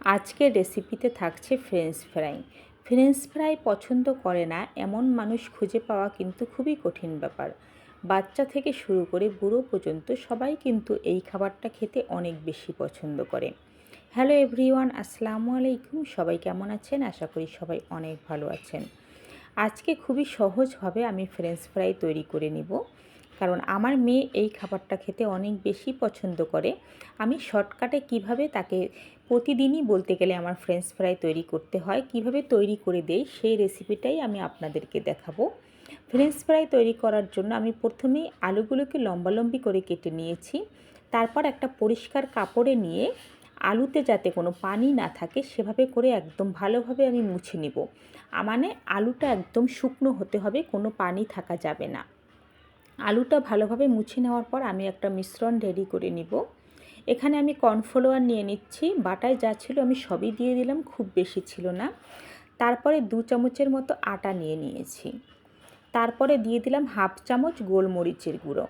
আজকের রেসিপিতে থাকছে ফ্রেঞ্চ ফ্রাই ফ্রেঞ্চ ফ্রাই পছন্দ করে না, এমন মানুষ খুঁজে পাওয়া কিন্তু খুবই কঠিন ব্যাপার। বাচ্চা থেকে শুরু করে বুড়ো পর্যন্ত সবাই কিন্তু এই খাবারটা খেতে অনেক বেশি পছন্দ করে। হ্যালো এভরিওয়ান, আসসালামু আলাইকুম। সবাই কেমন আছেন? আশা করি সবাই অনেক ভালো আছেন। আজকে খুবই সহজভাবে আমি ফ্রেঞ্চ ফ্রাই তৈরি করে নিব। কারণ আমার মেয়ে এই খাবারটা খেতে অনেক বেশি পছন্দ করে। আমি শর্টকাটে কীভাবে তাকে প্রতিদিনই বলতে গেলে আমার ফ্রেঞ্চ ফ্রাই তৈরি করতে হয়, কীভাবে তৈরি করে দেই সেই রেসিপিটাই আমি আপনাদেরকে দেখাবো। ফ্রেঞ্চ ফ্রাই তৈরি করার জন্য আমি প্রথমেই আলুগুলোকে লম্বালম্বি করে কেটে নিয়েছি। তারপর একটা পরিষ্কার কাপড়ে নিয়ে আলুতে যাতে কোনো পানি না থাকে সেভাবে করে একদম ভালোভাবে আমি মুছে নিব। মানে আলুটা একদম শুকনো হতে হবে, কোনো পানি থাকা যাবে না। আলুটা ভালোভাবে মুছে নেওয়ার পর আমি একটা মিশ্রণ রেডি করে নিব। এখানে আমি কর্নফ্লাওয়ার নিয়ে নিচ্ছি। বাটায় যা ছিল আমি সবই দিয়ে দিলাম, খুব বেশি ছিল না। তারপরে দু চামচের মতো আটা নিয়ে নিয়েছি। তারপরে দিয়ে দিলাম হাফ চামচ গোলমরিচের গুঁড়ো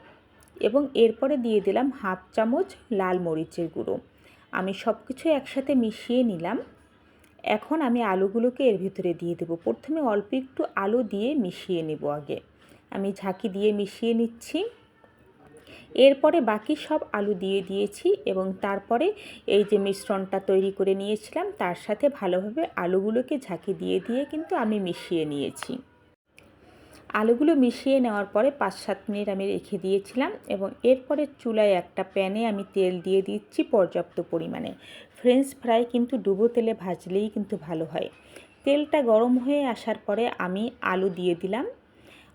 এবং এরপরে দিয়ে দিলাম হাফ চামচ লাল মরিচের গুঁড়ো। আমি সব কিছু একসাথে মিশিয়ে নিলাম। এখন আমি আলুগুলোকে এর ভিতরে দিয়ে দেবো। প্রথমে অল্প একটু আলু দিয়ে মিশিয়ে নেব আগে। আমি ঝাঁকি দিয়ে মিশিয়ে নিচ্ছি। এরপরে বাকি সব আলু দিয়ে দিয়েছি এবং তারপরে এই যে মিশ্রণটা তৈরি করে নিয়েছিলাম, তার সাথে ভালোভাবে আলুগুলোকে ঝাঁকি দিয়ে দিয়ে কিন্তু আমি মিশিয়ে নিয়েছি। আলুগুলো মিশিয়ে নেওয়ার পরে পাঁচ সাত মিনিট আমি রেখে দিয়েছিলাম এবং এরপরে চুলায় একটা প্যানে আমি তেল দিয়ে দিচ্ছি পর্যাপ্ত পরিমাণে। ফ্রেঞ্চ ফ্রাই কিন্তু ডুবো তেলে ভাজলেই কিন্তু ভালো হয়। তেলটা গরম হয়ে আসার পরে আমি আলু দিয়ে দিলাম।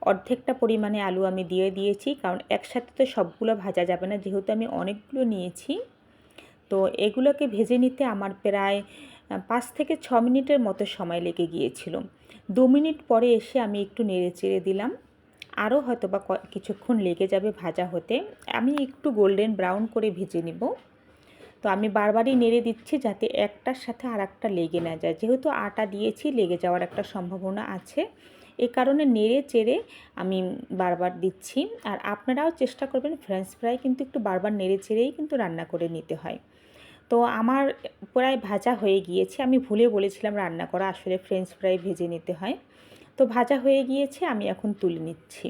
অর্ধেকটা পরিমাণে আলু আমি দিয়ে দিয়েছি, কারণ একসাথে তো সবগুলো ভাজা যাবে না। যেহেতু আমি অনেকগুলো নিয়েছি, তো এগুলোকে ভেজে নিতে আমার প্রায় পাঁচ থেকে ছ মিনিটের মতো সময় লেগে গিয়েছিল। দু মিনিট পরে এসে আমি একটু নেড়ে চেড়ে দিলাম। আরও হয়তো বা কিছুক্ষণ লেগে যাবে ভাজা হতে। আমি একটু গোল্ডেন ব্রাউন করে ভেজে নিব। তো আমি বারবারই নেড়ে দিচ্ছি যাতে একটার সাথে আর একটা লেগে না যায়। যেহেতু আটা দিয়েছি, লেগে যাওয়ার একটা সম্ভাবনা আছে। এ কারণে নেড়ে চেড়ে আমি বারবার দিচ্ছি। আর আপনারাও চেষ্টা করবেন ফ্রেঞ্চ ফ্রাই কিন্তু একটু বারবার নেড়ে চেড়েই কিন্তু রান্না করে নিতে হয়। তো আমার প্রায় ভাজা হয়ে গিয়েছে। আমি ভুলে বলেছিলাম রান্না করা, আসলে ফ্রেঞ্চ ফ্রাই ভেজে নিতে হয়। তো ভাজা হয়ে গিয়েছে, আমি এখন তুলে নিচ্ছি।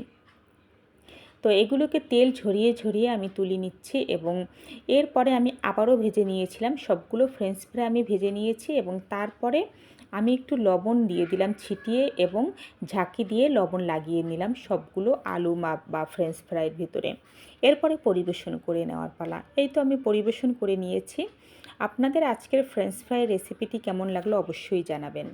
তো এগুলোকে তেল ঝরিয়ে ঝরিয়ে আমি তুলে নিচ্ছি এবং এরপরে আমি আবারও ভেজে নিয়েছিলাম। সবগুলো ফ্রেঞ্চ ফ্রাই আমি ভেজে নিয়েছি এবং তারপরে আমি একটু লবণ দিয়ে দিলাম ছিটিয়ে এবং ঝাঁকি দিয়ে লবণ লাগিয়ে নিলাম সবগুলো আলু মাপ বা ফ্রেঞ্চ ফ্রাইয়ের ভিতরে। এরপরে পরিবেশন করে নেওয়ার পালা। এই তো আমি পরিবেশন করে নিয়েছি। আপনাদের আজকের ফ্রেঞ্চ ফ্রাই রেসিপিটি কেমন লাগল অবশ্যই জানাবেন।